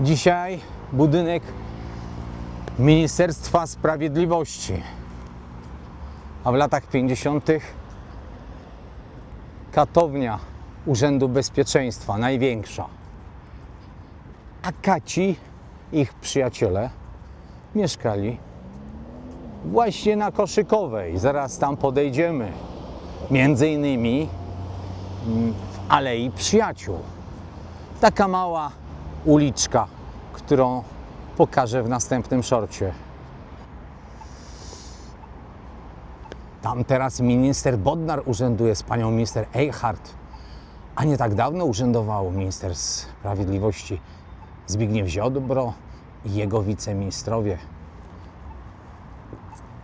Dzisiaj budynek Ministerstwa Sprawiedliwości. A w latach 50. katownia Urzędu Bezpieczeństwa, największa. A Kaci, ich przyjaciele, mieszkali właśnie na Koszykowej. Zaraz tam podejdziemy. Między innymi mm, w Alei Przyjaciół. Taka mała uliczka, którą pokażę w następnym szorcie. Tam teraz minister Bodnar urzęduje z panią minister Eichhardt, a nie tak dawno urzędował minister sprawiedliwości Zbigniew Ziobro i jego wiceministrowie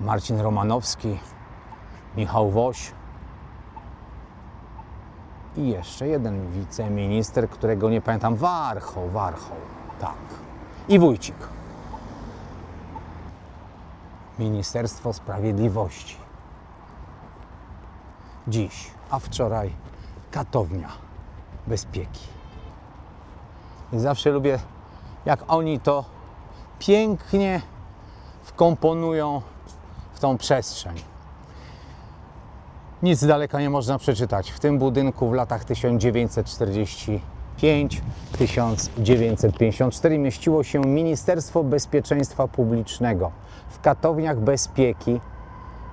Marcin Romanowski, Michał Woś i jeszcze jeden wiceminister, którego nie pamiętam, Warchoł, Warchoł, tak. I Wójcik. Ministerstwo Sprawiedliwości. Dziś, a wczoraj katownia bezpieki. I zawsze lubię, jak oni to pięknie wkomponują w tą przestrzeń. Nic z daleka nie można przeczytać. W tym budynku w latach 1945-1954 mieściło się Ministerstwo Bezpieczeństwa Publicznego. W katowniach bezpieki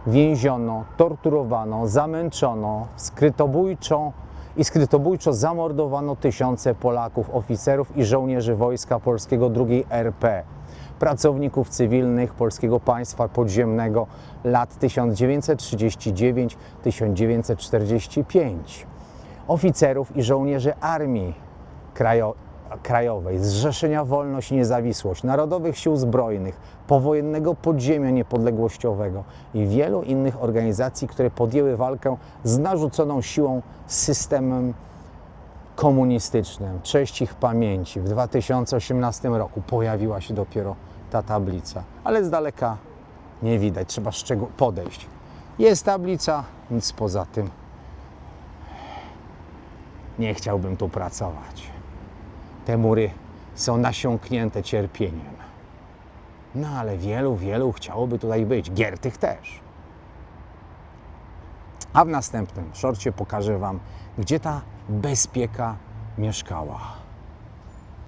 więziono, torturowano, zamęczono, skrytobójczo i skrytobójczo zamordowano tysiące Polaków, oficerów i żołnierzy Wojska Polskiego II RP, pracowników cywilnych Polskiego Państwa Podziemnego lat 1939-1945, oficerów i żołnierzy Armii Krajowej, Zrzeszenia Wolność i Niezawisłość, Narodowych Sił Zbrojnych, Powojennego Podziemia Niepodległościowego i wielu innych organizacji, które podjęły walkę z narzuconą siłą systemem komunistycznym. Cześć ich pamięci. W 2018 roku pojawiła się dopiero ta tablica, ale z daleka nie widać, trzeba szczegół podejść. Jest tablica, nic poza tym. Nie chciałbym tu pracować. Te mury są nasiąknięte cierpieniem. No ale wielu, wielu chciałoby tutaj być. Giertych też. A w następnym szorcie pokażę Wam, gdzie ta bezpieka mieszkała.